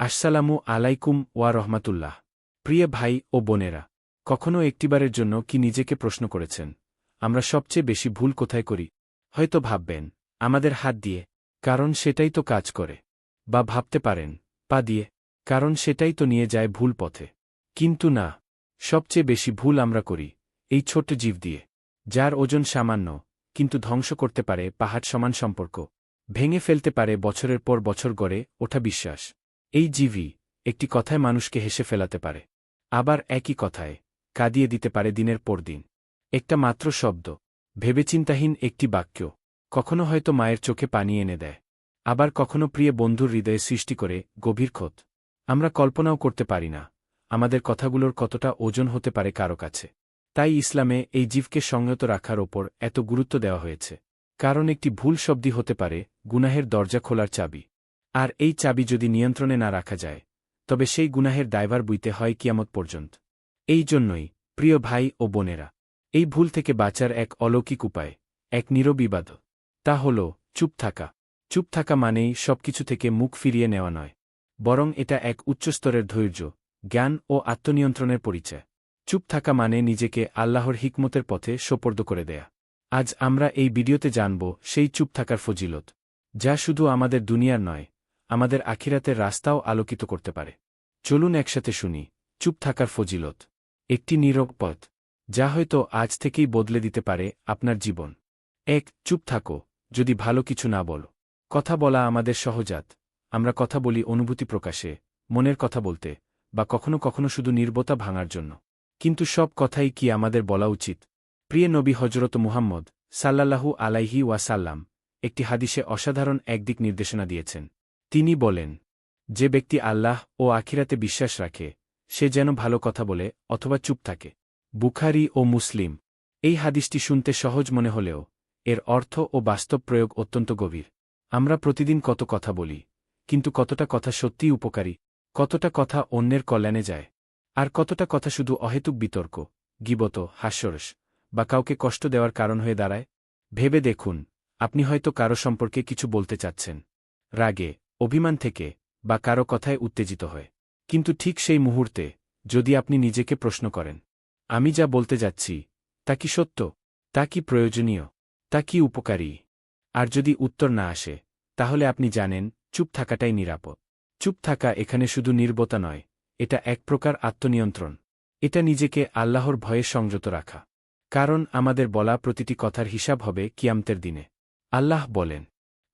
আসসালামু আলাইকুম ওয়া রহমাতুল্লাহ। প্রিয় ভাই ও বোনেরা, কখনো একটিবারের জন্য কি নিজেকে প্রশ্ন করেছেন? আমরা সবচেয়ে বেশি ভুল কোথায় করি? হয়তো ভাববেন, আমাদের হাত দিয়ে, কারণ সেটাই তো কাজ করে। বা ভাবতে পারেন, পা দিয়ে, কারণ সেটাই তো নিয়ে যায় ভুল পথে। কিন্তু না, সবচেয়ে বেশি ভুল আমরা করি, এই ছোট্ট জীব দিয়ে। যার ওজন সামান্য, কিন্তু ধ্বংস করতে পারে পাহাড় সমান সম্পর্ক। ভেঙে ফেলতে পারে বছরের পর বছর গড়ে ওঠা বিশ্বাস। এই জীবই একটি কথায় মানুষকে হেসে ফেলাতে পারে, আবার একই কথায় কাঁদিয়ে দিতে পারে দিনের পর দিন। একটা মাত্র শব্দ, ভেবেচিন্তাহীন একটি বাক্য, কখনো হয়তো মায়ের চোখে পানি এনে দেয়, আবার কখনো প্রিয় বন্ধুর হৃদয়ে সৃষ্টি করে গভীর ক্ষত আমরা কল্পনাও করতে পারি না, আমাদের কথাগুলোর কতটা ওজন হতে পারে কারও কাছে। তাই ইসলামে এই জীবকে সংযত রাখার ওপর এত গুরুত্ব দেওয়া হয়েছে, কারণ একটি ভুল শব্দই হতে পারে গুনাহের দরজা খোলার চাবি। আর এই চাবি যদি নিয়ন্ত্রণে না রাখা যায়, তবে সেই গুনাহের দায়ভার বুইতে হয় কিয়ামত পর্যন্ত। এই জন্যই, প্রিয় ভাই ও বোনেরা, এই ভুল থেকে বাঁচার এক অলৌকিক উপায়, এক নিরবিবাদ তা হল, চুপ থাকা। চুপ থাকা মানেই সবকিছু থেকে মুখ ফিরিয়ে নেওয়া নয়, বরং এটা এক উচ্চস্তরের ধৈর্য, জ্ঞান ও আত্মনিয়ন্ত্রণের পরিচয়। চুপ থাকা মানে নিজেকে আল্লাহর হিকমতের পথে সোপর্দ করে দেয়া। আজ আমরা এই ভিডিওতে জানব সেই চুপ থাকার ফজিলত, যা শুধু আমাদের দুনিয়ার নয় আমাদের আখিরাতের রাস্তাও আলোকিত করতে পারে। চলুন একসাথে শুনি, চুপ থাকার ফজিলত। একটি নীরব পথ, যা হয়তো আজ থেকেই বদলে দিতে পারে আপনার জীবন। এক, চুপ থাকো, যদি ভালো কিছু না বলো। কথা বলা আমাদের সহজাত। আমরা কথা বলি অনুভূতি প্রকাশে, মনের কথা বলতে, বা কখনো কখনো শুধু নির্বতা ভাঙার জন্য। কিন্তু সব কথাই কি আমাদের বলা উচিত? প্রিয় নবী হজরত মুহাম্মদ সাল্লাল্লাহু আলাইহি ওয়াসাল্লাম একটি হাদিসে অসাধারণ একদিক নির্দেশনা দিয়েছেন। তিনি বলেন, যে ব্যক্তি আল্লাহ ও আখিরাতে বিশ্বাস রাখে, সে যেন ভালো কথা বলে অথবা চুপ থাকে। বুখারি ও মুসলিম, এই হাদিসটি শুনতে সহজ মনে হলেও, এর অর্থ ও বাস্তব প্রয়োগ অত্যন্ত গভীর। আমরা প্রতিদিন কত কথা বলি, কিন্তু কতটা কথা সত্যিই উপকারী, কতটা কথা অন্যের কল্যাণে যায়, আর কতটা কথা শুধু অহেতুক বিতর্ক, গিবত, হাস্যরস, বা কাউকে কষ্ট দেওয়ার কারণ হয়ে দাঁড়ায়? ভেবে দেখুন, আপনি হয়তো কারও সম্পর্কে কিছু বলতে চাচ্ছেন। রাগে অভিমান থেকে বা কারও কথায় উত্তেজিত হয়। কিন্তু ঠিক সেই মুহূর্তে, যদি আপনি নিজেকে প্রশ্ন করেন, আমি যা বলতে যাচ্ছি, তা কি সত্য? তা কি প্রয়োজনীয়? তা কি উপকারী? আর যদি উত্তর না আসে, তাহলে আপনি জানেন, চুপ থাকাটাই নিরাপদ। চুপ থাকা এখানে শুধু নির্বতা নয়, এটা এক প্রকার আত্মনিয়ন্ত্রণ। এটা নিজেকে আল্লাহর ভয়ে সংযত রাখা। কারণ আমাদের বলা প্রতিটি কথার হিসাব হবে কিয়ামতের দিনে। আল্লাহ বলেন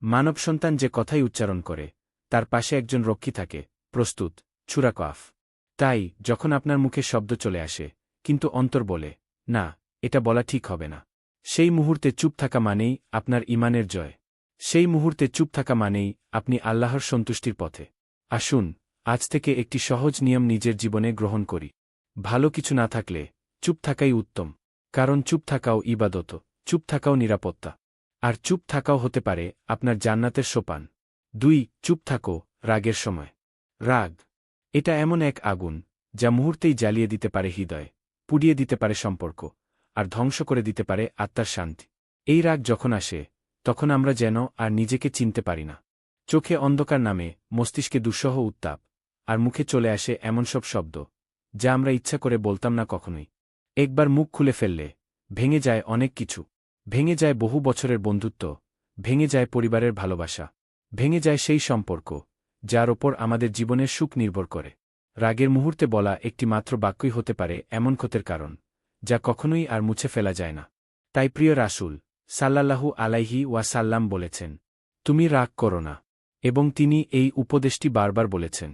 মানব সন্তান যে কথাই উচ্চারণ করে তার পাশে একজন রক্ষী থাকে, প্রস্তুত, ছুরাকফ। তাই, যখন আপনার মুখে শব্দ চলে আসে, কিন্তু অন্তর বলে, না, এটা বলা ঠিক হবে না। সেই মুহূর্তে চুপ থাকা মানেই আপনার ইমানের জয়। সেই মুহূর্তে চুপ থাকা মানেই আপনি আল্লাহর সন্তুষ্টির পথে। আসুন, আজ থেকে একটি সহজ নিয়ম নিজের জীবনে গ্রহণ করি। ভালো কিছু না থাকলে, চুপ থাকাই উত্তম। কারণ চুপ থাকাও ইবাদত, চুপ থাকাও নিরাপত্তা। আর চুপ থাকাও হতে পারে আপনার জান্নাতের সোপান। দুই, চুপ থাকো, রাগের সময়। রাগ, এটা এমন এক আগুন, যা মুহূর্তেই জ্বালিয়ে দিতে পারে হৃদয়, পুড়িয়ে দিতে পারে সম্পর্ক, আর ধ্বংস করে দিতে পারে আত্মার শান্তি। এই রাগ যখন আসে, তখন আমরা যেন আর নিজেকে চিনতে পারি না। চোখে অন্ধকার নামে, মস্তিষ্কে দুঃসহ উত্তাপ, আর মুখে চলে আসে এমন সব শব্দ, যা আমরা ইচ্ছা করে বলতাম না কখনোই। একবার মুখ খুলে ফেললে, ভেঙে যায় অনেক কিছু। ভেঙে যায় বহু বছরের বন্ধুত্ব, ভেঙে যায় পরিবারের ভালোবাসা। ভেঙে যায় সেই সম্পর্ক, যার ওপর আমাদের জীবনের সুখ নির্ভর করে। রাগের মুহূর্তে বলা একটি মাত্র বাক্যই হতে পারে এমন ক্ষতের কারণ, যা কখনোই আর মুছে ফেলা যায় না। তাই প্রিয় রাসুল, সাল্লাল্লাহু আলাইহি ওয়াসাল্লাম বলেছেন, তুমি রাগ করো না। এবং তিনি এই উপদেশটি বারবার বলেছেন,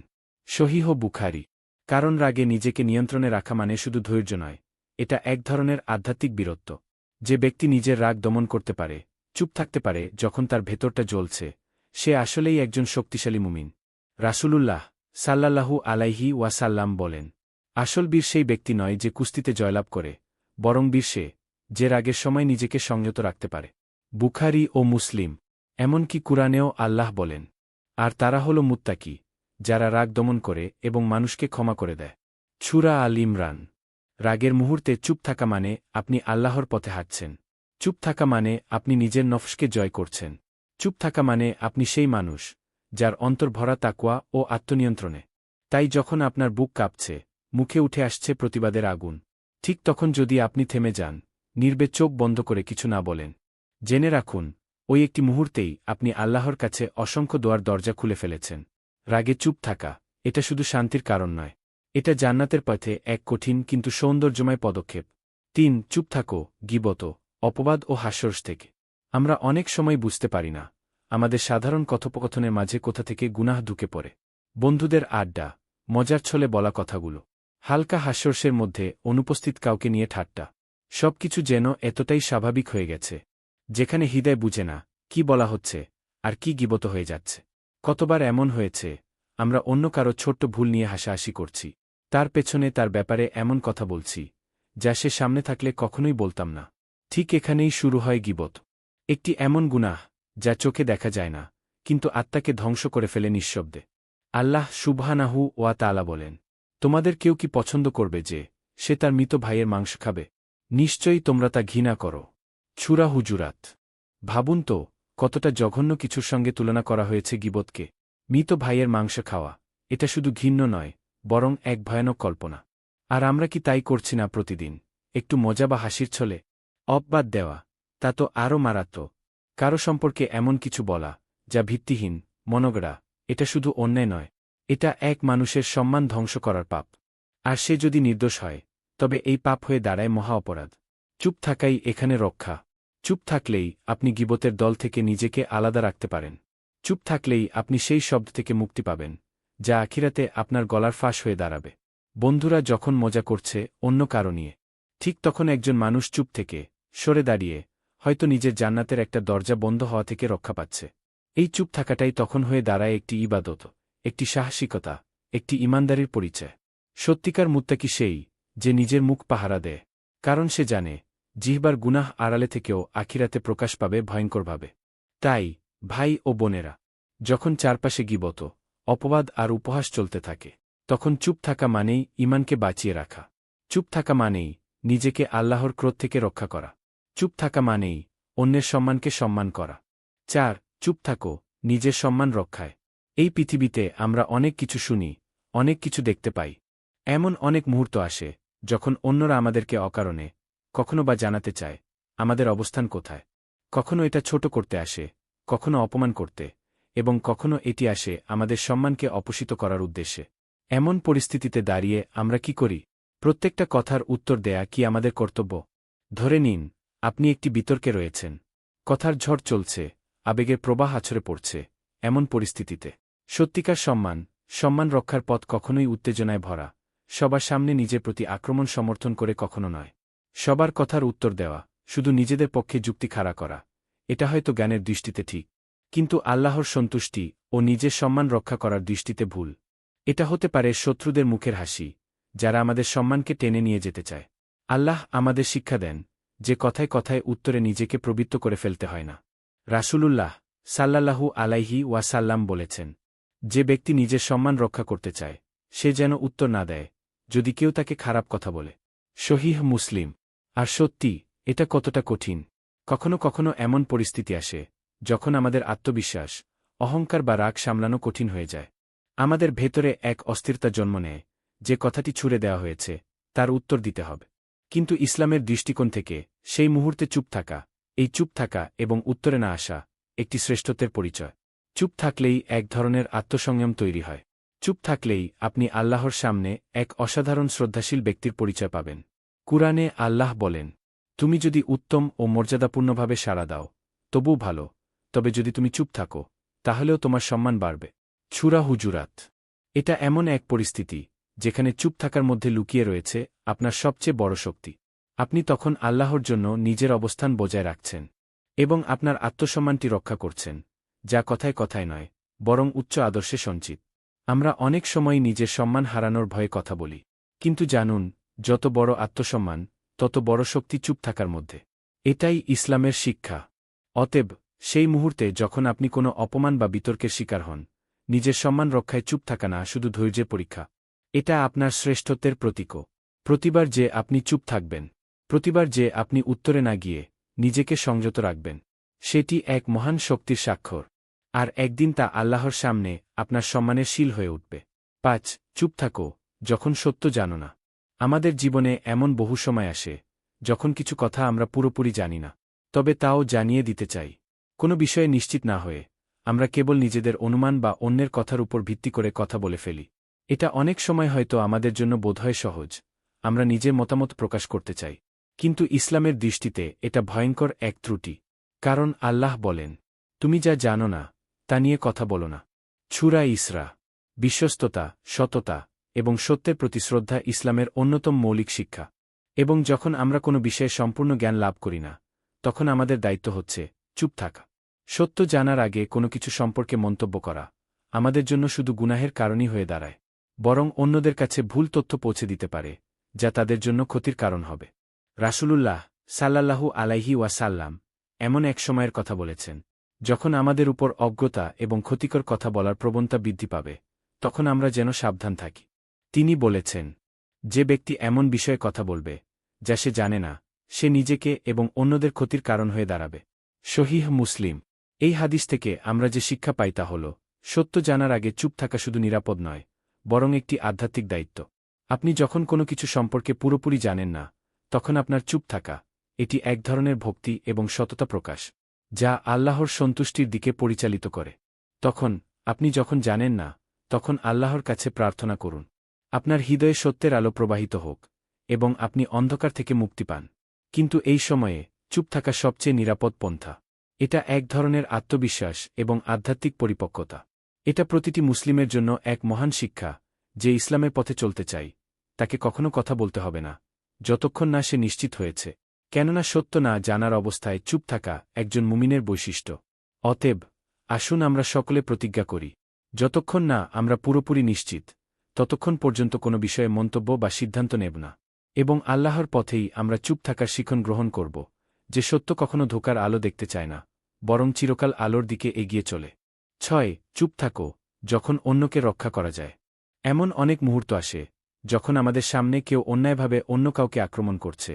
সহিহ বুখারি, কারণ রাগে নিজেকে নিয়ন্ত্রণে রাখা মানে শুধু ধৈর্য নয়, এটা এক ধরনের আধ্যাত্মিক বীরত্ব। যে ব্যক্তি নিজের রাগ দমন করতে পারে, চুপ থাকতে পারে যখন তার ভেতরটা জ্বলছে সে আসলেই একজন শক্তিশালী মুমিন। রাসূলুল্লাহ সাল্লাল্লাহু আলাইহি ওয়াসাল্লাম বলেন, আসল বীর সেই ব্যক্তি নয় যে কুস্তিতে জয়লাভ করে, বরং বীর সে, যে রাগের সময় নিজেকে সংযত রাখতে পারে। বুখারি ও মুসলিম, এমনকি কুরআনেও আল্লাহ বলেন, আর তারা হল মুত্তাকি, যারা রাগ দমন করে এবং মানুষকে ক্ষমা করে দেয়। ছুরা আল ইমরান, রাগের মুহূর্তে চুপ থাকা মানে আপনি আল্লাহর পথে হাঁটছেন। চুপ থাকা মানে আপনি নিজের নফসকে জয় করছেন। চুপ থাকা মানে আপনি সেই মানুষ, যার অন্তর ভরা তাকুয়া ও আত্মনিয়ন্ত্রণে। তাই যখন আপনার বুক কাঁপছে, মুখে উঠে আসছে প্রতিবাদের আগুন, ঠিক তখন যদি আপনি থেমে যান, নির্বে চোখ বন্ধ করে কিছু না বলেন। জেনে রাখুন, ওই একটি মুহূর্তেই আপনি আল্লাহর কাছে অসংখ্য দোয়ার দরজা খুলে ফেলেছেন। রাগে চুপ থাকা, এটা শুধু শান্তির কারণ নয়। এটা জান্নাতের পথে এক কঠিন কিন্তু সৌন্দর্যময় পদক্ষেপ। তিন, চুপ থাকো, গিবত, অপবাদ ও হাস্যরস থেকে। আমরা অনেক সময় বুঝতে পারি না, আমাদের সাধারণ কথোপকথনের মাঝে কোথা থেকে গুনাহ ঢুকে পড়ে। বন্ধুদের আড্ডা, মজার ছলে বলা কথাগুলো, হালকা হাস্যরসের মধ্যে অনুপস্থিত কাউকে নিয়ে ঠাট্টা, সবকিছু যেন এতটাই স্বাভাবিক হয়ে গেছে, যেখানে হৃদয় বুঝে না, কি বলা হচ্ছে, আর কি গিবত হয়ে যাচ্ছে। কতবার এমন হয়েছে, আমরা অন্য কারও ছোট্ট ভুল নিয়ে হাসাহাসি করছি, তার পেছনে তার ব্যাপারে এমন কথা বলছি, যা সে সামনে থাকলে কখনোই বলতাম না। ঠিক এখানেই শুরু হয় গিবত। একটি এমন গুনাহ, যা চোখে দেখা যায় না, কিন্তু আত্মাকে ধ্বংস করে ফেলে নিঃশব্দে। আল্লাহ সুবহানাহু ওয়া তালা বলেন, তোমাদের কেউ কি পছন্দ করবে যে, সে তার মৃত ভাইয়ের মাংস খাবে? নিশ্চয়ই তোমরা তা ঘৃণা করো। ছুরা হুজুরাত। ভাবুন তো, কতটা জঘন্য কিছুর সঙ্গে তুলনা করা হয়েছে গিবতকে। মৃত ভাইয়ের মাংস খাওয়া, এটা শুধু ঘৃণ্য নয়, বরং এক ভয়ানক কল্পনা। আর আমরা কি তাই করছি না প্রতিদিন? একটু মজা বা হাসির ছলে? অপবাদ দেওয়া তা তো আরও মারাত্মক। কারও সম্পর্কে এমন কিছু বলা, যা ভিত্তিহীন, মনগড়া, এটা শুধু অন্যায় নয়, এটা এক মানুষের সম্মান ধ্বংস করার পাপ। আর সে যদি নির্দোষ হয়, তবে এই পাপ হয়ে দাঁড়ায় মহা অপরাধ। চুপ থাকাই এখানে রক্ষা। চুপ থাকলেই আপনি গিবতের দল থেকে নিজেকে আলাদা রাখতে পারেন। চুপ থাকলেই আপনি সেই শব্দ থেকে মুক্তি পাবেন, যা আখিরাতে আপনার গলার ফাঁস হয়ে দাঁড়াবে। বন্ধুরা যখন মজা করছে অন্য কারও নিয়ে, ঠিক তখন একজন মানুষ চুপ থেকে সরে দাঁড়িয়ে হয়তো নিজের জান্নাতের একটা দরজা বন্ধ হওয়া থেকে রক্ষা পাচ্ছে। এই চুপ থাকাটাই তখন হয়ে দাঁড়ায় একটি ইবাদত, একটি সাহসিকতা, একটি ইমানদারির পরিচয়। সত্যিকার মুত্তাকি সেই, যে নিজের মুখ পাহারা দেয়। কারণ সে জানে, জিহবার গুনাহ আড়ালে থেকেও আখিরাতে প্রকাশ পাবে ভয়ঙ্করভাবে। তাই, ভাই ও বোনেরা, যখন চারপাশে গিবত, অপবাদ আর উপহাস চলতে থাকে, তখন চুপ থাকা মানেই ইমানকে বাঁচিয়ে রাখা। চুপ থাকা মানেই নিজেকে আল্লাহর ক্রোধ থেকে রক্ষা করা। চুপ থাকা মানেই অন্যের সম্মানকে সম্মান করা। চার, চুপ থাকো, নিজের সম্মান রক্ষায়। এই পৃথিবীতে আমরা অনেক কিছু শুনি, অনেক কিছু দেখতে পাই। এমন অনেক মুহূর্ত আসে, যখন অন্যরা আমাদেরকে অকারণে কখনো বা জানাতে চায়, আমাদের অবস্থান কোথায়। কখনো এটা ছোট করতে আসে, কখনো অপমান করতে, এবং কখনো এটি আসে আমাদের সম্মানকে অপসিত করার উদ্দেশ্যে। এমন পরিস্থিতিতে দাঁড়িয়ে আমরা কি করি? প্রত্যেকটা কথার উত্তর দেয়া কি আমাদের কর্তব্য? ধরে নিন আপনি একটি বিতর্কে রয়েছেন। কথার ঝড় চলছে, আবেগের প্রবাহ আছড়ে পড়ছে, এমন পরিস্থিতিতে। সত্যিকার সম্মান সম্মান রক্ষার পথ কখনোই উত্তেজনায় ভরা, সবার সামনে নিজের প্রতি আক্রমণ সমর্থন করে কখনো নয়। সবার কথার উত্তর দেওয়া, শুধু নিজেদের পক্ষে যুক্তি খাড়া করা, এটা হয়তো জ্ঞানের দৃষ্টিতে ঠিক। কিন্তু আল্লাহর সন্তুষ্টি ও নিজের সম্মান রক্ষা করার দৃষ্টিতে ভুল। এটা হতে পারে শত্রুদের মুখের হাসি, যারা আমাদের সম্মানকে টেনে নিয়ে যেতে চায়। আল্লাহ আমাদের শিক্ষা দেন যে কথায় কথায় উত্তরে নিজেকে প্রবৃত্ত করে ফেলতে হয় না। রাসূলুল্লাহ সাল্লাল্লাহু আলাইহি ওয়াসাল্লাম বলেছেন, যে ব্যক্তি নিজের সম্মান রক্ষা করতে চায়, সে যেন উত্তর না দেয়, যদি কেউ তাকে খারাপ কথা বলে। শহীহ মুসলিম, আর সত্যি, এটা কতটা কঠিন। কখনো কখনো এমন পরিস্থিতি আসে, যখন আমাদের আত্মবিশ্বাস, অহংকার বা রাগ সামলানো কঠিন হয়ে যায়। আমাদের ভেতরে এক অস্থিরতা জন্ম নেয়, যে কথাটি ছুড়ে দেওয়া হয়েছে, তার উত্তর দিতে হবে। কিন্তু ইসলামের দৃষ্টিকোণ থেকে সেই মুহূর্তে চুপ থাকা, এই চুপ থাকা এবং উত্তরে না আসা একটি শ্রেষ্ঠত্বের পরিচয়। চুপ থাকলেই এক ধরনের আত্মসংযম তৈরি হয়। চুপ থাকলেই আপনি আল্লাহর সামনে এক অসাধারণ শ্রদ্ধাশীল ব্যক্তির পরিচয় পাবেন। কুরআনে আল্লাহ বলেন, তুমি যদি উত্তম ও মর্যাদাপূর্ণভাবে সাড়া দাও তবু ভালো, তবে যদি তুমি চুপ থাকো, তাহলেও তোমার সম্মান বাড়বে। ছুরা হুজুরাত। এটা এমন এক পরিস্থিতি যেখানে চুপ থাকার মধ্যে লুকিয়ে রয়েছে আপনার সবচেয়ে বড় শক্তি। আপনি তখন আল্লাহর জন্য নিজের অবস্থান বজায় রাখছেন এবং আপনার আত্মসম্মানটি রক্ষা করছেন, যা কথায় কথায় নয়, বরং উচ্চ আদর্শে সঞ্চিত। আমরা অনেক সময় নিজের সম্মান হারানোর ভয়ে কথা বলি, কিন্তু জানুন, যত বড় আত্মসম্মান, তত বড় শক্তি চুপ থাকার মধ্যে। এটাই ইসলামের শিক্ষা। অতএব, সেই মুহূর্তে যখন আপনি কোনো অপমান বা বিতর্কের শিকার হন, নিজের সম্মান রক্ষায় চুপ থাকা না শুধু ধৈর্যের পরীক্ষা এটা আপনার শ্রেষ্ঠত্বের প্রতীকও। প্রতিবার যে আপনি চুপ থাকবেন, প্রতিবার যে আপনি উত্তরে না গিয়ে নিজেকে সংযত রাখবেন, সেটি এক মহান শক্তির স্বাক্ষর। আর একদিন তা আল্লাহর সামনে আপনার সম্মানের শীল হয়ে উঠবে। পাঁচ, চুপ থাকো, যখন সত্য জানো না। আমাদের জীবনে এমন বহু সময় আসে, যখন কিছু কথা আমরা পুরোপুরি জানি না, তবে তাও জানিয়ে দিতে চাই। কোনো বিষয়ে নিশ্চিত না হয়ে আমরা কেবল নিজেদের অনুমান বা অন্যের কথার উপর ভিত্তি করে কথা বলে ফেলি। এটা অনেক সময় হয়তো আমাদের জন্য বোধহয় সহজ। আমরা নিজের মতামত প্রকাশ করতে চাই। কিন্তু ইসলামের দৃষ্টিতে এটা ভয়ঙ্কর এক ত্রুটি। কারণ আল্লাহ বলেন, তুমি যা জানো না, তা নিয়ে কথা বলো না। ছুরা ইসরা, বিশ্বস্ততা, সততা এবং সত্যের প্রতি শ্রদ্ধা ইসলামের অন্যতম মৌলিক শিক্ষা। এবং যখন আমরা কোনো বিষয়ে সম্পূর্ণ জ্ঞান লাভ করি না, তখন আমাদের দায়িত্ব হচ্ছে চুপ থাকা। সত্য জানার আগে কোনো কিছু সম্পর্কে মন্তব্য করা। আমাদের জন্য শুধু গুনাহের কারণই হয়ে দাঁড়ায়। বরং অন্যদের কাছে ভুল তথ্য পৌঁছে দিতে পারে, যা তাদের জন্য ক্ষতির কারণ হবে। রাসূলুল্লাহ সাল্লাল্লাহু আলাইহি ওয়াসাল্লাম এমন এক সময়ের কথা বলেছেন, যখন আমাদের উপর অজ্ঞতা এবং ক্ষতিকর কথা বলার প্রবণতা বৃদ্ধি পাবে, তখন আমরা যেন সাবধান থাকি। তিনি বলেছেন, যে ব্যক্তি এমন বিষয়ে কথা বলবে, যা সে জানে না, সে নিজেকে এবং অন্যদের ক্ষতির কারণ হয়ে দাঁড়াবে। শহীহ মুসলিম, এই হাদিস থেকে আমরা যে শিক্ষা পাই তা হল, সত্য জানার আগে চুপ থাকা শুধু নিরাপদ নয় বরং একটি আধ্যাত্মিক দায়িত্ব। আপনি যখন কোনো কিছু সম্পর্কে পুরোপুরি জানেন না, তখন আপনার চুপ থাকা, এটি এক ধরনের ভক্তি এবং সততা প্রকাশ, যা আল্লাহর সন্তুষ্টির দিকে পরিচালিত করে। তখন আপনি যখন জানেন না, তখন আল্লাহর কাছে প্রার্থনা করুন। আপনার হৃদয়ে সত্যের আলো প্রবাহিত হোক এবং আপনি অন্ধকার থেকে মুক্তি পান। কিন্তু এই সময়ে চুপ থাকা সবচেয়ে নিরাপদ পন্থা। এটা এক ধরনের আত্মবিশ্বাস এবং আধ্যাত্মিক পরিপক্কতা। এটা প্রতিটি মুসলিমের জন্য এক মহান শিক্ষা, যে ইসলামের পথে চলতে চাই। তাকে কখনো কথা বলতে হবে না, যতক্ষণ না সে নিশ্চিত হয়েছে। কেননা সত্য না জানার অবস্থায় চুপ থাকা একজন মুমিনের বৈশিষ্ট্য। অতএব, আসুন আমরা সকলে প্রতিজ্ঞা করি, যতক্ষণ না আমরা পুরোপুরি নিশ্চিত, ততক্ষণ পর্যন্ত কোনো বিষয়ে মন্তব্য বা সিদ্ধান্ত নেব না। এবং আল্লাহর পথেই আমরা চুপ থাকার শিখন গ্রহণ করব, যে সত্য কখনো ধোকার আলো দেখতে চায় না, বরং চিরকাল আলোর দিকে এগিয়ে চলে। ছয়, চুপ থাকো, যখন অন্যকে রক্ষা করা যায়। এমন অনেক মুহূর্ত আসে, যখন আমাদের সামনে কেউ অন্যায়ভাবে অন্য কাউকে আক্রমণ করছে।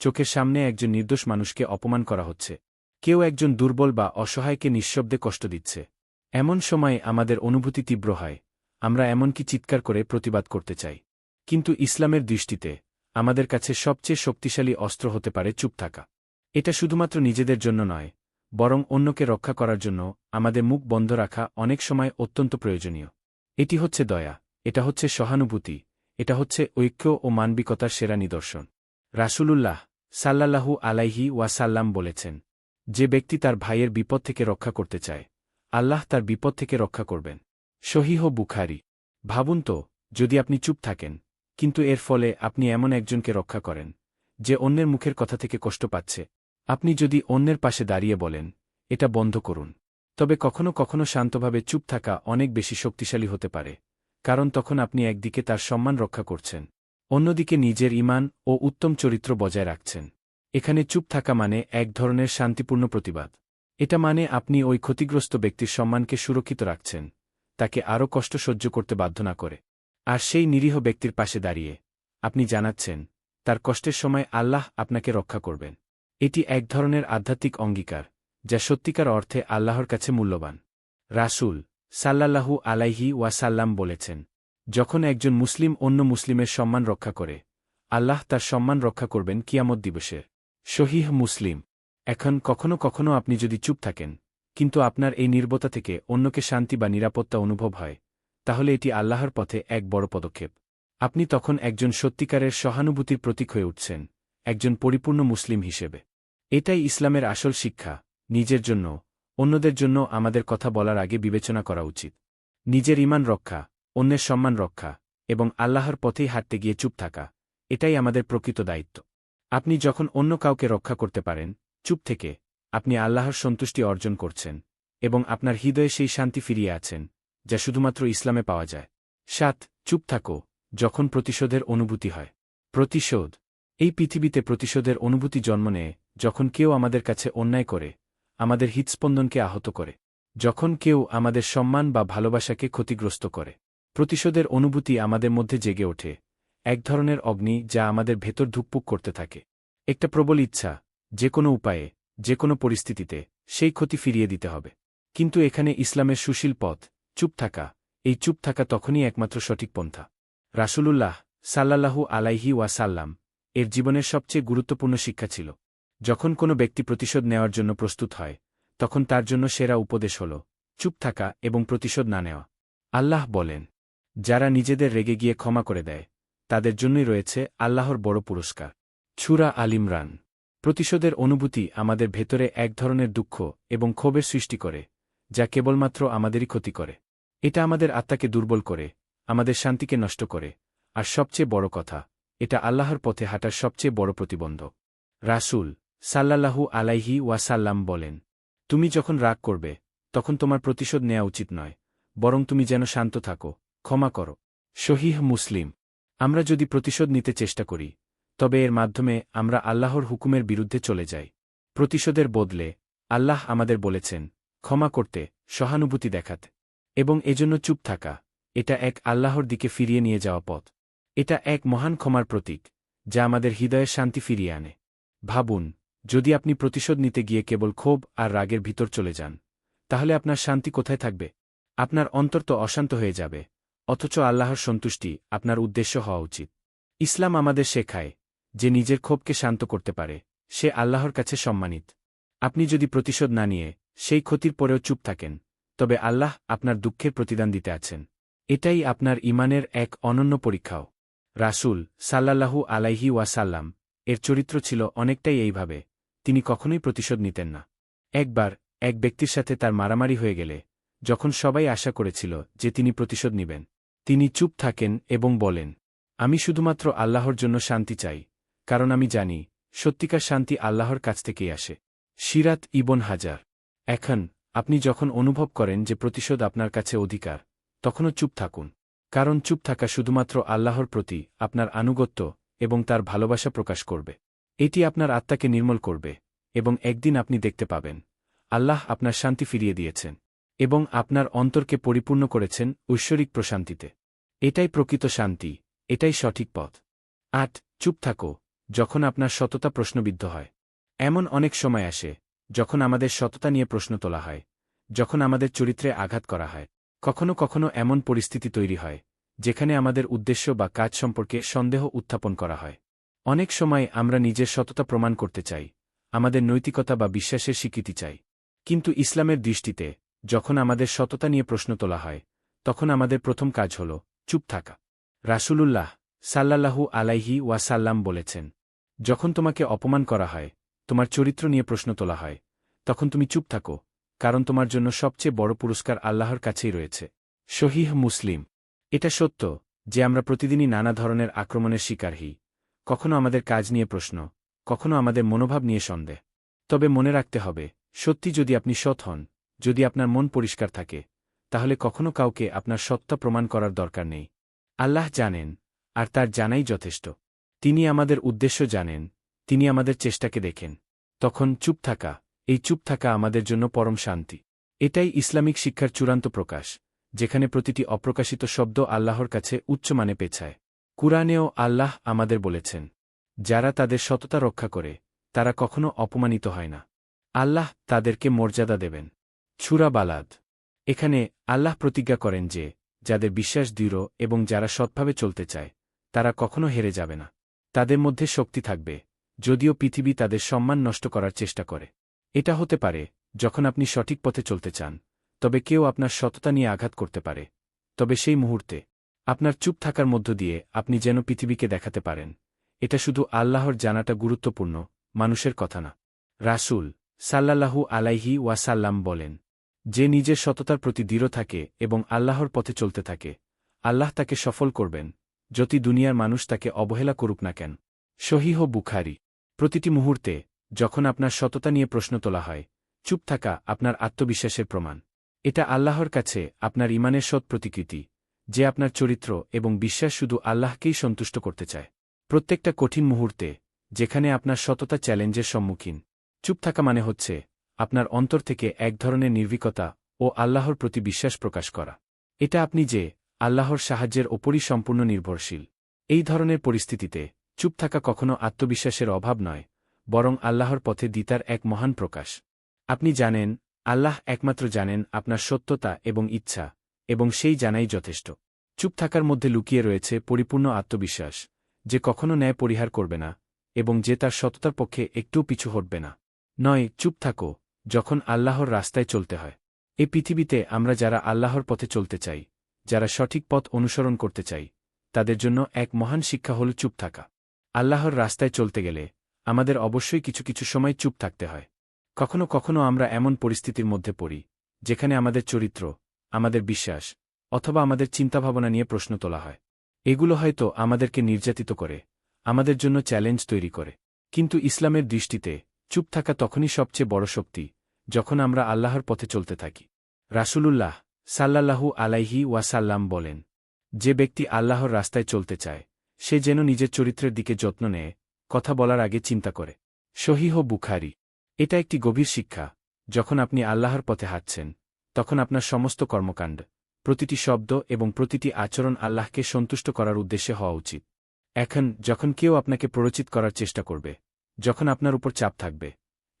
চোখের সামনে একজন নির্দোষ মানুষকে অপমান করা হচ্ছে। কেউ একজন দুর্বল বা অসহায়কে নিঃশব্দে কষ্ট দিচ্ছে। এমন সময় আমাদের অনুভূতি তীব্র হয়, আমরা এমনকি চিৎকার করে প্রতিবাদ করতে চাই। কিন্তু ইসলামের দৃষ্টিতে, আমাদের কাছে সবচেয়ে শক্তিশালী অস্ত্র হতে পারে চুপ থাকা। এটা শুধুমাত্র নিজেদের জন্য নয় বরং অন্যকে রক্ষা করার জন্য আমাদের মুখ বন্ধ রাখা অনেক সময় অত্যন্ত প্রয়োজনীয়। এটি হচ্ছে দয়া, এটা হচ্ছে সহানুভূতি, এটা হচ্ছে ঐক্য ও মানবিকতার সেরা নিদর্শন। রাসূলুল্লাহ সাল্লাল্লাহু আলাইহি ওয়াসাল্লাম বলেছেন, যে ব্যক্তি তার ভাইয়ের বিপদ থেকে রক্ষা করতে চায়, আল্লাহ তার বিপদ থেকে রক্ষা করবেন। সহিহ বুখারি। ভাবুন তো, যদি আপনি চুপ থাকেন, কিন্তু এর ফলে আপনি এমন একজনকে রক্ষা করেন, যে অন্যের মুখের কথা থেকে কষ্ট পাচ্ছে। আপনি যদি অন্যের পাশে দাঁড়িয়ে বলেন, এটা বন্ধ করুন। তবে কখনো কখনো শান্তভাবে চুপ থাকা অনেক বেশি শক্তিশালী হতে পারে, কারণ তখন আপনি একদিকে তার সম্মান রক্ষা করছেন, অন্যদিকে নিজের ইমান ও উত্তম চরিত্র বজায় রাখছেন। এখানে চুপ থাকা মানে এক ধরনের শান্তিপূর্ণ প্রতিবাদ। এটা মানে আপনি ওই ক্ষতিগ্রস্ত ব্যক্তির সম্মানকে সুরক্ষিত রাখছেন, তাকে আরও কষ্ট সহ্য করতে বাধ্য না করে। আর সেই নিরীহ ব্যক্তির পাশে দাঁড়িয়ে আপনি জানাচ্ছেন, তার কষ্টের সময় আল্লাহ আপনাকে রক্ষা করবেন। এটি এক ধরনের আধ্যাত্মিক অঙ্গীকার, যা সত্যিকার অর্থে আল্লাহর কাছে মূল্যবান। রাসূল সাল্লাল্লাহু আলাইহি ওয়াসাল্লাম বলেছেন, যখন একজন মুসলিম অন্য মুসলিমের সম্মান রক্ষা করে, আল্লাহ তার সম্মান রক্ষা করবেন কিয়ামত দিবসে। শহীহ মুসলিম, এখন কখনো কখনো আপনি যদি চুপ থাকেন, কিন্তু আপনার এই নির্বতা থেকে অন্যকে শান্তি বা নিরাপত্তা অনুভব হয়, তাহলে এটি আল্লাহর পথে এক বড় পদক্ষেপ। আপনি তখন একজন সত্যিকারের সহানুভূতির প্রতীক হয়ে উঠছেন, একজন পরিপূর্ণ মুসলিম হিসেবে। এটাই ইসলামের আসল শিক্ষা, নিজের জন্য, অন্যদের জন্য আমাদের কথা বলার আগে বিবেচনা করা উচিত। নিজের ইমান রক্ষা, অন্যের সম্মান রক্ষা, এবং আল্লাহর পথেই হাঁটতে গিয়ে চুপ থাকা, এটাই আমাদের প্রকৃত দায়িত্ব। আপনি যখন অন্য কাউকে রক্ষা করতে পারেন, চুপ থেকে, আপনি আল্লাহর সন্তুষ্টি অর্জন করছেন, এবং আপনার হৃদয়ে সেই শান্তি ফিরিয়ে আছেন, যা শুধুমাত্র ইসলামে পাওয়া যায়। সাত, চুপ থাকো, যখন প্রতিশোধের অনুভূতি হয়। প্রতিশোধ। এই পৃথিবীতে প্রতিশোধের অনুভূতি জন্ম নেয় যখন কেউ আমাদের কাছে অন্যায় করে, আমাদের হৃৎস্পন্দনকে আহত করে, যখন কেউ আমাদের সম্মান বা ভালোবাসাকে ক্ষতিগ্রস্ত করে, প্রতিশোধের অনুভূতি আমাদের মধ্যে জেগে ওঠে, এক ধরনের অগ্নি যা আমাদের ভেতর ধুকপুক করতে থাকে। একটা প্রবল ইচ্ছা, যে কোনো উপায়ে, যে কোনো পরিস্থিতিতে, সেই ক্ষতি ফিরিয়ে দিতে হবে। কিন্তু এখানে ইসলামের সুশীল পথ, চুপ থাকা, এই চুপ থাকা তখনই একমাত্র সঠিক পন্থা। রাসূলুল্লাহ সাল্লাল্লাহু আলাইহি ওয়াসাল্লাম এর জীবনের সবচেয়ে গুরুত্বপূর্ণ শিক্ষা ছিল। যখন কোনো ব্যক্তি প্রতিশোধ নেওয়ার জন্য প্রস্তুত হয়, তখন তার জন্য সেরা উপদেশ হল, চুপ থাকা এবং প্রতিশোধ না নেওয়া। আল্লাহ বলেন, যারা নিজেদের রেগে গিয়ে ক্ষমা করে দেয়, তাদের জন্যই রয়েছে আল্লাহর বড় পুরস্কার। ছুরা আলিমরান প্রতিশোধের অনুভূতি আমাদের ভেতরে এক ধরনের দুঃখ এবং ক্ষোভের সৃষ্টি করে, যা কেবলমাত্র আমাদেরই ক্ষতি করে। এটা আমাদের আত্মাকে দুর্বল করে, আমাদের শান্তিকে নষ্ট করে। আর সবচেয়ে বড় কথা, এটা আল্লাহর পথে হাঁটার সবচেয়ে বড় প্রতিবন্ধক। রাসূল সাল্লাল্লাহু আলাইহি ওয়াসাল্লাম বলেন, তুমি যখন রাগ করবে, তখন তোমার প্রতিশোধ নেওয়া উচিত নয়, বরং তুমি যেন শান্ত থাকো, ক্ষমা করো। শহীহ মুসলিম, আমরা যদি প্রতিশোধ নিতে চেষ্টা করি, তবে এর মাধ্যমে আমরা আল্লাহর হুকুমের বিরুদ্ধে চলে যাই। প্রতিশোধের বদলে আল্লাহ আমাদের বলেছেন, ক্ষমা করতে সহানুভূতি দেখাতে, এবং এজন্য চুপ থাকা, এটা এক আল্লাহর দিকে ফিরিয়ে নিয়ে যাওয়া পথ। এটা এক মহান ক্ষমার প্রতীক, যা আমাদের হৃদয়ের শান্তি ফিরিয়ে আনে। ভাবুন যদি আপনি প্রতিশোধ নিতে গিয়ে কেবল ক্ষোভ আর রাগের ভিতর চলে যান, তাহলে আপনার শান্তি কোথায় থাকবে? আপনার অন্তর তো অশান্ত হয়ে যাবে, অথচ আল্লাহর সন্তুষ্টি আপনার উদ্দেশ্য হওয়া উচিত। ইসলাম আমাদের শেখায় যে নিজের ক্ষোভকে শান্ত করতে পারে, সে আল্লাহর কাছে সম্মানিত। আপনি যদি প্রতিশোধ না নিয়ে সেই ক্ষতির পরেও চুপ থাকেন, তবে আল্লাহ আপনার দুঃখের প্রতিদান দিতে আছেন। এটাই আপনার ইমানের এক অনন্য পরীক্ষাও। রাসূল সাল্লাল্লাহু আলাইহি ওয়াসাল্লাম, এর চরিত্র ছিল অনেকটাই এইভাবে। তিনি কখনোই প্রতিশোধ নিতেন না। একবার এক ব্যক্তির সাথে তার মারামারি হয়ে গেলে, যখন সবাই আশা করেছিল যে তিনি প্রতিশোধ নিবেন, তিনি চুপ থাকেন এবং বলেন, আমি শুধুমাত্র আল্লাহর জন্য শান্তি চাই, কারণ আমি জানি, সত্যিকার শান্তি আল্লাহর কাছ থেকেই আসে। সিরাত ইবন হাজার। এখন, আপনি যখন অনুভব করেন যে প্রতিশোধ আপনার কাছে অধিকার, তখনও চুপ থাকুন, কারণ চুপ থাকা শুধুমাত্র আল্লাহর প্রতি আপনার আনুগত্য এবং তার ভালোবাসা প্রকাশ করবে। এটি আপনার আত্মাকে নির্মল করবে, এবং একদিন আপনি দেখতে পাবেন। আল্লাহ আপনার শান্তি ফিরিয়ে দিয়েছেন, এবং আপনার অন্তরকে পরিপূর্ণ করেছেন ঐশ্বরিক প্রশান্তিতে। এটাই প্রকৃত শান্তি, এটাই সঠিক পথ। আট, চুপ থাকো, যখন আপনার সততা প্রশ্নবিদ্ধ হয়। এমন অনেক সময় আসে, যখন আমাদের সততা নিয়ে প্রশ্ন তোলা হয়, যখন আমাদের চরিত্রে আঘাত করা হয়। কখনো কখনো এমন পরিস্থিতি তৈরি হয়, যেখানে আমাদের উদ্দেশ্য বা কাজ সম্পর্কে সন্দেহ উত্থাপন করা হয়। অনেক সময় আমরা নিজের সততা প্রমাণ করতে চাই, আমাদের নৈতিকতা বা বিশ্বাসের স্বীকৃতি চাই। কিন্তু ইসলামের দৃষ্টিতে, যখন আমাদের সততা নিয়ে প্রশ্ন তোলা হয়, তখন আমাদের প্রথম কাজ হল চুপ থাকা। রাসূলুল্লাহ সাল্লাল্লাহু আলাইহি ওয়াসাল্লাম বলেছেন, যখন তোমাকে অপমান করা হয়, তোমার চরিত্র নিয়ে প্রশ্ন তোলা হয়, তখন তুমি চুপ থাকো, কারণ তোমার জন্য সবচেয়ে বড় পুরস্কার আল্লাহর কাছেই রয়েছে। শহীহ মুসলিম, এটা সত্য যে আমরা প্রতিদিনই নানা ধরনের আক্রমণের শিকার হই কখনো আমাদের কাজ নিয়ে প্রশ্ন, কখনো আমাদের মনোভাব নিয়ে সন্দেহ। তবে মনে রাখতে হবে, সত্যি যদি আপনি সৎ হন, যদি আপনার মন পরিষ্কার থাকে, তাহলে কখনো কাউকে আপনার সত্তা প্রমাণ করার দরকার নেই। আল্লাহ জানেন, আর তার জানাই যথেষ্ট। তিনি আমাদের উদ্দেশ্য জানেন, তিনি আমাদের চেষ্টাকে দেখেন। তখন চুপ থাকা, এই চুপ থাকা আমাদের জন্য পরম শান্তি। এটাই ইসলামিক শিক্ষার চূড়ান্ত প্রকাশ, যেখানে প্রতিটি অপ্রকাশিত শব্দ আল্লাহর কাছে উচ্চমানে পেছায়। কুরআনেও আল্লাহ আমাদের বলেছেন, যারা তাদের সততা রক্ষা করে, তারা কখনো অপমানিত হয় না। আল্লাহ তাদেরকে মর্যাদা দেবেন। ছুরা বালাদ। এখানে আল্লাহ প্রতিজ্ঞা করেন যে, যাদের বিশ্বাস দৃঢ় এবং যারা সৎভাবে চলতে চায়, তারা কখনো হেরে যাবে না। তাদের মধ্যে শক্তি থাকবে, যদিও পৃথিবী তাদের সম্মান নষ্ট করার চেষ্টা করে। এটা হতে পারে, যখন আপনি সঠিক পথে চলতে চান, তবে কেউ আপনার সততা নিয়ে আঘাত করতে পারে। তবে সেই মুহূর্তে আপনার চুপ থাকার মধ্য দিয়ে আপনি যেন পৃথিবীকে দেখাতে পারেন। এটা শুধু আল্লাহর জানাটা গুরুত্বপূর্ণ, মানুষের কথা না। রাসুল সাল্লাল্লাহু আলাইহি ওয়াসাল্লাম বলেন, যে নিজের সততার প্রতি দৃঢ় থাকে এবং আল্লাহর পথে চলতে থাকে, আল্লাহ তাকে সফল করবেন, যদি দুনিয়ার মানুষ তাকে অবহেলা করুক না কেন। সহিহ বুখারি। প্রতিটি মুহূর্তে, যখন আপনার সততা নিয়ে প্রশ্ন তোলা হয়, চুপ থাকা আপনার আত্মবিশ্বাসের প্রমাণ। এটা আল্লাহর কাছে আপনার ইমানের সৎ প্রতিকৃতি। যে আপনার চরিত্র এবং বিশ্বাস শুধু আল্লাহকেই সন্তুষ্ট করতে চায়। প্রত্যেকটা কঠিন মুহূর্তে, যেখানে আপনার সততা চ্যালেঞ্জের সম্মুখীন। চুপ থাকা মানে হচ্ছে, আপনার অন্তর থেকে এক ধরনের নির্ভীকতা ও আল্লাহর প্রতি বিশ্বাস প্রকাশ করা। এটা আপনি যে, আল্লাহর সাহায্যের ওপরই সম্পূর্ণ নির্ভরশীল। এই ধরনের পরিস্থিতিতে, চুপ থাকা কখনো আত্মবিশ্বাসের অভাব নয়, বরং আল্লাহর পথে দিতার এক মহান প্রকাশ। আপনি জানেন, আল্লাহ একমাত্র জানেন আপনার সত্যতা এবং ইচ্ছা এবং সেই জানাই যথেষ্ট। চুপ থাকার মধ্যে লুকিয়ে রয়েছে পরিপূর্ণ আত্মবিশ্বাস, যে কখনো ন্যায় পরিহার করবে না, এবং যে তার সততার পক্ষে একটুও পিছু হটবে না। নয়, চুপ থাকো, যখন আল্লাহর রাস্তায় চলতে হয়। এই পৃথিবীতে আমরা যারা আল্লাহর পথে চলতে চাই, যারা সঠিক পথ অনুসরণ করতে চাই, তাদের জন্য এক মহান শিক্ষা হল চুপ থাকা। আল্লাহর রাস্তায় চলতে গেলে আমাদের অবশ্যই কিছু কিছু সময় চুপ থাকতে হয়। কখনো কখনো আমরা এমন পরিস্থিতির মধ্যে পড়ি, যেখানে আমাদের চরিত্র আমাদের বিশ্বাস, অথবা আমাদের চিন্তাভাবনা নিয়ে প্রশ্ন তোলা হয়। এগুলো হয়তো আমাদেরকে নির্যাতিত করে, আমাদের জন্য চ্যালেঞ্জ তৈরি করে। কিন্তু ইসলামের দৃষ্টিতে, চুপ থাকা তখনই সবচেয়ে বড় শক্তি, যখন আমরা আল্লাহর পথে চলতে থাকি। রাসূলুল্লাহ সাল্লাল্লাহু আলাইহি ওয়াসাল্লাম বলেন, যে ব্যক্তি আল্লাহর রাস্তায় চলতে চায়, সে যেন নিজের চরিত্রের দিকে যত্ন নেয়, কথা বলার আগে চিন্তা করে। সহিহ বুখারি। এটা একটি গভীর শিক্ষা, যখন আপনি আল্লাহর পথে হাঁটছেন তখন আপনার সমস্ত কর্মকাণ্ড, প্রতিটি শব্দ এবং প্রতিটি আচরণ আল্লাহকে সন্তুষ্ট করার উদ্দেশ্যে হওয়া উচিত। এখন, যখন কেউ আপনাকে প্ররোচিত করার চেষ্টা করবে, যখন আপনার উপর চাপ থাকবে,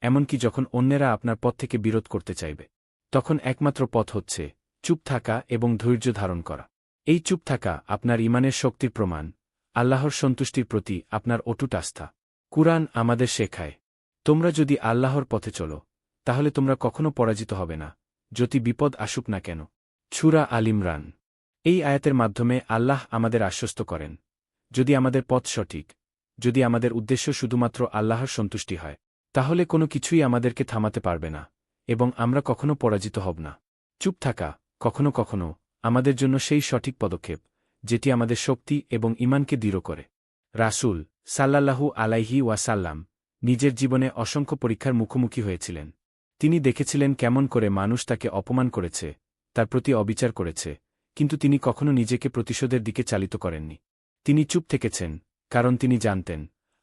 এমনকি যখন অন্যেরা আপনার পথ থেকে বিরোধ করতে চাইবে, তখন একমাত্র পথ হচ্ছে চুপ থাকা এবং ধৈর্য ধারণ করা। এই চুপ থাকা আপনার ইমানের শক্তির প্রমাণ, আল্লাহর সন্তুষ্টির প্রতি আপনার অটুট আস্থা। কুরআন আমাদের শেখায়, তোমরা যদি আল্লাহর পথে চলো, তাহলে তোমরা কখনো পরাজিত হবে না। যদি বিপদ আসুক না কেন। ছুরা আলিমরান এই আয়াতের মাধ্যমে আল্লাহ আমাদের আশ্বস্ত করেন। যদি আমাদের পথ সঠিক, যদি আমাদের উদ্দেশ্য শুধুমাত্র আল্লাহর সন্তুষ্টি হয়, তাহলে কোনো কিছুই আমাদেরকে থামাতে পারবে না, এবং আমরা কখনো পরাজিত হব না। চুপ থাকা, কখনো কখনো, আমাদের জন্য সেই সঠিক পদক্ষেপ, যেটি আমাদের শক্তি এবং ইমানকে দৃঢ় করে। রাসূল সাল্লাল্লাহু আলাইহি ওয়াসাল্লাম নিজের জীবনে অসংখ্য পরীক্ষার মুখোমুখি হয়েছিলেন। তিনি দেখেছিলেন কেমন করে মানুষ তাকে অপমান করেছে, তার প্রতি অবিচার করেছে, কিন্তু তিনি কখনো নিজেকে প্রতিশোধের দিকে চালিত করেননি। তিনি চুপ থেকেছেন, কারণ তিনি জানতেন,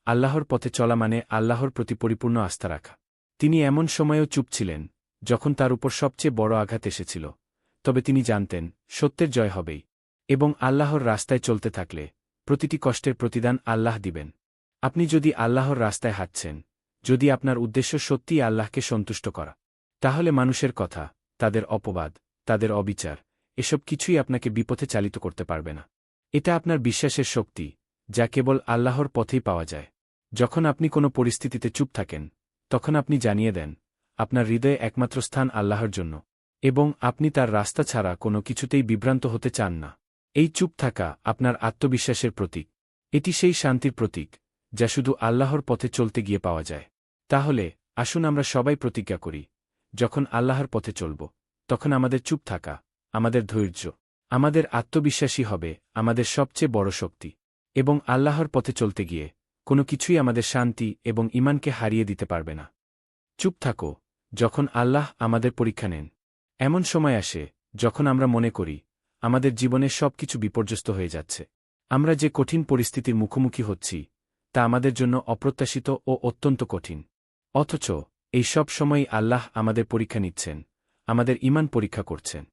আল্লাহর পথে চলা মানে আল্লাহর প্রতি পরিপূর্ণ আস্থা রাখা। তিনি এমন সময়েও চুপ ছিলেন, যখন তার উপর সবচেয়ে বড় আঘাত এসেছিল, তবে তিনি জানতেন, সত্যের জয় হবেই, এবং আল্লাহর রাস্তায় চলতে থাকলে, প্রতিটি কষ্টের প্রতিদান আল্লাহ দিবেন। আপনি যদি আল্লাহর রাস্তায় হাঁটছেন যদি আপনার উদ্দেশ্য সত্যিই আল্লাহকে সন্তুষ্ট করা। তাহলে মানুষের কথা, তাদের অপবাদ, তাদের অবিচার, এসব কিছুই আপনাকে বিপথে চালিত করতে পারবে না। এটা আপনার বিশ্বাসের শক্তি, যা কেবল আল্লাহর পথেই পাওয়া যায়। যখন আপনি কোনো পরিস্থিতিতে চুপ থাকেন, তখন আপনি জানিয়ে দেন, আপনার হৃদয়ে একমাত্র স্থান আল্লাহর জন্য, এবং আপনি তার রাস্তা ছাড়া কোনো কিছুতেই বিভ্রান্ত হতে চান না। এই চুপ থাকা আপনার আত্মবিশ্বাসের প্রতীক। এটি সেই শান্তির প্রতীক, যা শুধু আল্লাহর পথে চলতে গিয়ে পাওয়া যায়। তাহলে, আসুন আমরা সবাই প্রতিজ্ঞা করি, যখন আল্লাহর পথে চলব, তখন আমাদের চুপ থাকা, আমাদের ধৈর্য, আমাদের আত্মবিশ্বাসী হবে, আমাদের সবচেয়ে বড় শক্তি, এবং আল্লাহর পথে চলতে গিয়ে, কোনো কিছুই আমাদের শান্তি এবং ইমানকে হারিয়ে দিতে পারবে না। চুপ থাকো, যখন আল্লাহ আমাদের পরীক্ষা নেন। এমন সময় আসে, যখন আমরা মনে করি, আমাদের জীবনে সব কিছু বিপর্যস্ত হয়ে যাচ্ছে। আমরা যে কঠিন পরিস্থিতির মুখোমুখি হচ্ছি, তা আমাদের জন্য অপ্রত্যাশিত ও অত্যন্ত কঠিন। অথচ, এই সব সময়ই আল্লাহ আমাদের পরীক্ষা নিচ্ছেন, আমাদের ইমান পরীক্ষা করছেন।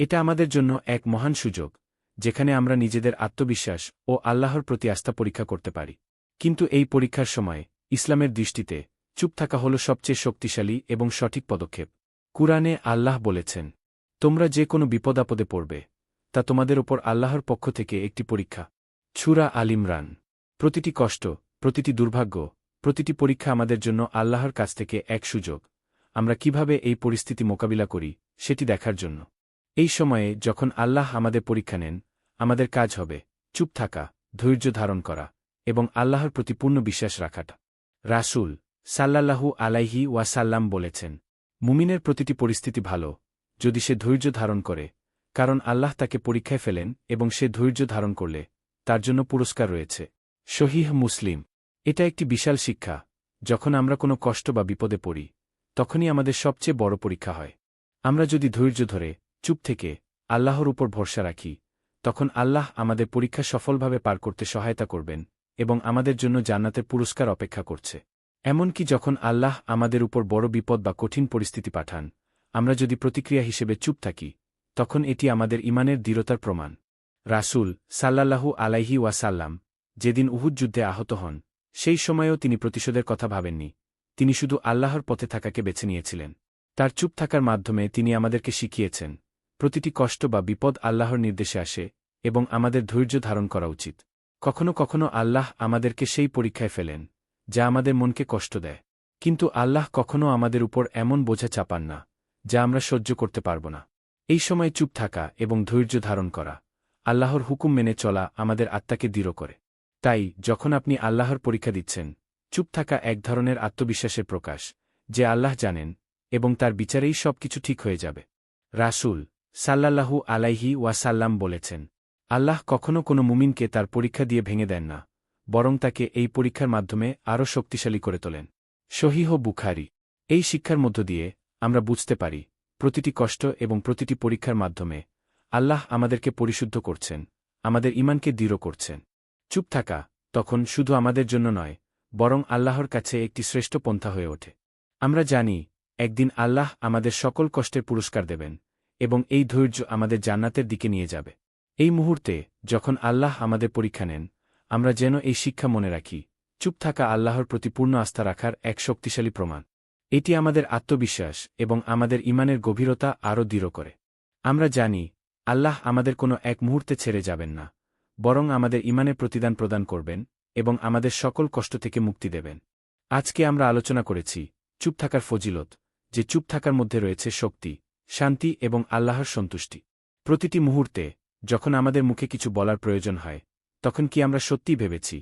এটা আমাদের জন্য এক মহান সুযোগ, যেখানে আমরা নিজেদের আত্মবিশ্বাস ও আল্লাহর প্রতি আস্থা পরীক্ষা করতে পারি। কিন্তু এই পরীক্ষার সময়, ইসলামের দৃষ্টিতে, চুপ থাকা হল সবচেয়ে শক্তিশালী এবং সঠিক পদক্ষেপ। কুরআনে আল্লাহ বলেছেন, তোমরা যে কোনো বিপদাপদে পড়বে, তা তোমাদের ওপর আল্লাহর পক্ষ থেকে একটি পরীক্ষা। ছুরা আলিমরান প্রতিটি কষ্ট, প্রতিটি দুর্ভাগ্য প্রতিটি পরীক্ষা আমাদের জন্য আল্লাহর কাছ থেকে এক সুযোগ। আমরা কীভাবে এই পরিস্থিতি মোকাবিলা করি, সেটি দেখার জন্য। এই সময়ে যখন আল্লাহ আমাদের পরীক্ষা নেন, আমাদের কাজ হবে চুপ থাকা, ধৈর্য ধারণ করা এবং আল্লাহর প্রতি পূর্ণ বিশ্বাস রাখাটা। রাসুল সাল্লাল্লাহু আলাইহি ওয়াসাল্লাম বলেছেন, মুমিনের প্রতিটি পরিস্থিতি ভালো যদি সে ধৈর্য ধারণ করে, কারণ আল্লাহ তাকে পরীক্ষায় ফেলেন এবং সে ধৈর্য ধারণ করলে তার জন্য পুরস্কার রয়েছে। শহীহ মুসলিম এটা একটি বিশাল শিক্ষা, যখন আমরা কোনো কষ্ট বা বিপদে পড়ি, তখনই আমাদের সবচেয়ে বড় পরীক্ষা হয়। আমরা যদি ধৈর্য ধরে, চুপ থেকে, আল্লাহর উপর ভরসা রাখি, তখন আল্লাহ আমাদের পরীক্ষা সফলভাবে পার করতে সহায়তা করবেন এবং আমাদের জন্য জান্নাতের পুরস্কার অপেক্ষা করছে। এমনকি যখন আল্লাহ আমাদের উপর বড় বিপদ বা কঠিন পরিস্থিতি পাঠান, আমরা যদি প্রতিক্রিয়া হিসেবে চুপ থাকি, তখন এটি আমাদের ইমানের দৃঢ়তার প্রমাণ। রাসুল সাল্লাল্লাহু আলাইহি ওয়াসাল্লাম যেদিন উহুদ যুদ্ধে আহত হন সেই সময়েও তিনি প্রতিশোধের কথা ভাবেননি। তিনি শুধু আল্লাহর পথে থাকাকে বেছে নিয়েছিলেন। তার চুপ থাকার মাধ্যমে তিনি আমাদেরকে শিখিয়েছেন, প্রতিটি কষ্ট বা বিপদ আল্লাহর নির্দেশে আসে এবং আমাদের ধৈর্য ধারণ করা উচিত। কখনো কখনো আল্লাহ আমাদেরকে সেই পরীক্ষায় ফেলেন, যা আমাদের মনকে কষ্ট দেয়। কিন্তু আল্লাহ কখনো আমাদের উপর এমন বোঝা চাপান না, যা আমরা সহ্য করতে পারব না। এই সময় চুপ থাকা এবং ধৈর্য ধারণ করা, আল্লাহর হুকুম মেনে চলা আমাদের আত্মাকে দৃঢ় করে। তাই, যখন আপনি আল্লাহর পরীক্ষা দিচ্ছেন, চুপ থাকা এক ধরনের আত্মবিশ্বাসের প্রকাশ, যে আল্লাহ জানেন, এবং তার বিচারেই সব কিছু ঠিক হয়ে যাবে। রাসূল সাল্লাল্লাহু আলাইহি ওয়াসাল্লাম বলেছেন, আল্লাহ কখনো কোনো মুমিনকে তার পরীক্ষা দিয়ে ভেঙে দেন না, বরং তাকে এই পরীক্ষার মাধ্যমে আরও শক্তিশালী করে তোলেন। সহিহ বুখারি, এই শিক্ষার মধ্য দিয়ে আমরা বুঝতে পারি, প্রতিটি কষ্ট এবং প্রতিটি পরীক্ষার মাধ্যমে আল্লাহ আমাদেরকে পরিশুদ্ধ করছেন, আমাদের ইমানকে দৃঢ় করছেন। চুপ থাকা, তখন শুধু আমাদের জন্য নয়, বরং আল্লাহর কাছে একটি শ্রেষ্ঠ পন্থা হয়ে ওঠে। আমরা জানি, একদিন আল্লাহ আমাদের সকল কষ্টের পুরস্কার দেবেন, এবং এই ধৈর্য আমাদের জান্নাতের দিকে নিয়ে যাবে। এই মুহূর্তে, যখন আল্লাহ আমাদের পরীক্ষা নেন, আমরা যেন এই শিক্ষা মনে রাখি, চুপ থাকা আল্লাহর প্রতি পূর্ণ আস্থা রাখার এক শক্তিশালী প্রমাণ। এটি আমাদের আত্মবিশ্বাস এবং আমাদের ইমানের গভীরতা আরও দৃঢ় করে। আমরা জানি, আল্লাহ আমাদের কোনো এক মুহূর্তে ছেড়ে যাবেন না। বরং আমাদের ইমানের প্রতিদান প্রদান করবেন এবং আমাদের সকল কষ্ট থেকে মুক্তি দেবেন। আজকে আমরা আলোচনা করেছি চুপ থাকার ফজিলত, যে চুপ থাকার মধ্যে রয়েছে শক্তি, শান্তি এবং আল্লাহর সন্তুষ্টি। প্রতিটি মুহূর্তে যখন আমাদের মুখে কিছু বলার প্রয়োজন হয়, তখন কি আমরা সত্যিই ভেবেছি?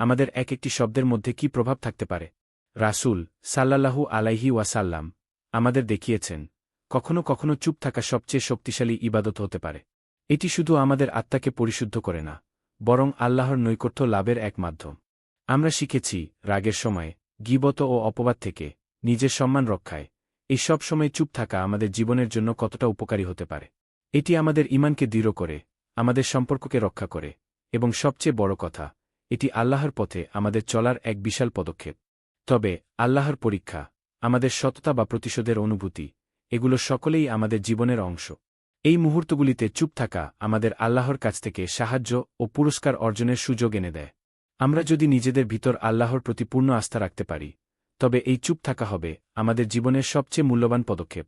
আমাদের এক একটি শব্দের মধ্যে কি প্রভাব থাকতে পারে? রাসূল সাল্লাল্লাহু আলাইহি ওয়াসাল্লাম আমাদের দেখিয়েছেন, কখনো কখনো চুপ থাকা সবচেয়ে শক্তিশালী ইবাদত হতে পারে। এটি শুধু আমাদের আত্মাকে পরিশুদ্ধ করে না, বরং আল্লাহর নৈকট্য লাভের এক মাধ্যম। আমরা শিখেছি, রাগের সময়, গিবত ও অপবাদ থেকে, নিজের সম্মান রক্ষায়। এই সব সময় চুপ থাকা আমাদের জীবনের জন্য কতটা উপকারী হতে পারে। এটি আমাদের ইমানকে দৃঢ় করে, আমাদের সম্পর্ককে রক্ষা করে, এবং সবচেয়ে বড় কথা, এটি আল্লাহর পথে আমাদের চলার এক বিশাল পদক্ষেপ। তবে, আল্লাহর পরীক্ষা, আমাদের সততা বা প্রতিশোধের অনুভূতি, এগুলো সকলেই আমাদের জীবনের অংশ। এই মুহূর্তগুলিতে চুপ থাকা আমাদের আল্লাহর কাছ থেকে সাহায্য ও পুরস্কার অর্জনের সুযোগ এনে দেয়। আমরা যদি নিজেদের ভিতর আল্লাহর প্রতি পূর্ণ আস্থা রাখতে পারি, তবে এই চুপ থাকা হবে আমাদের জীবনের সবচেয়ে মূল্যবান পদক্ষেপ।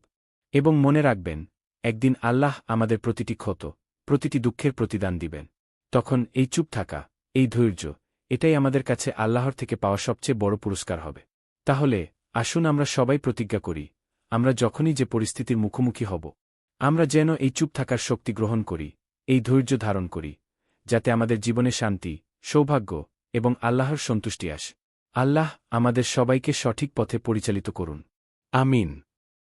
এবং মনে রাখবেন, একদিন আল্লাহ আমাদের প্রতিটি ক্ষত, প্রতিটি দুঃখের প্রতিদান দিবেন। তখন এই চুপ থাকা, এই ধৈর্য, এটাই আমাদের কাছে আল্লাহর থেকে পাওয়া সবচেয়ে বড় পুরস্কার হবে। তাহলে, আসুন আমরা সবাই প্রতিজ্ঞা করি, আমরা যখনই যে পরিস্থিতির মুখোমুখি হব আমরা যেন এই চুপ থাকার শক্তি গ্রহণ করি, এই ধৈর্য ধারণ করি, যাতে আমাদের জীবনে শান্তি, সৌভাগ্য এবং আল্লাহর সন্তুষ্টি আস। আল্লাহ আমাদের সবাইকে সঠিক পথে পরিচালিত করুন। আমিন।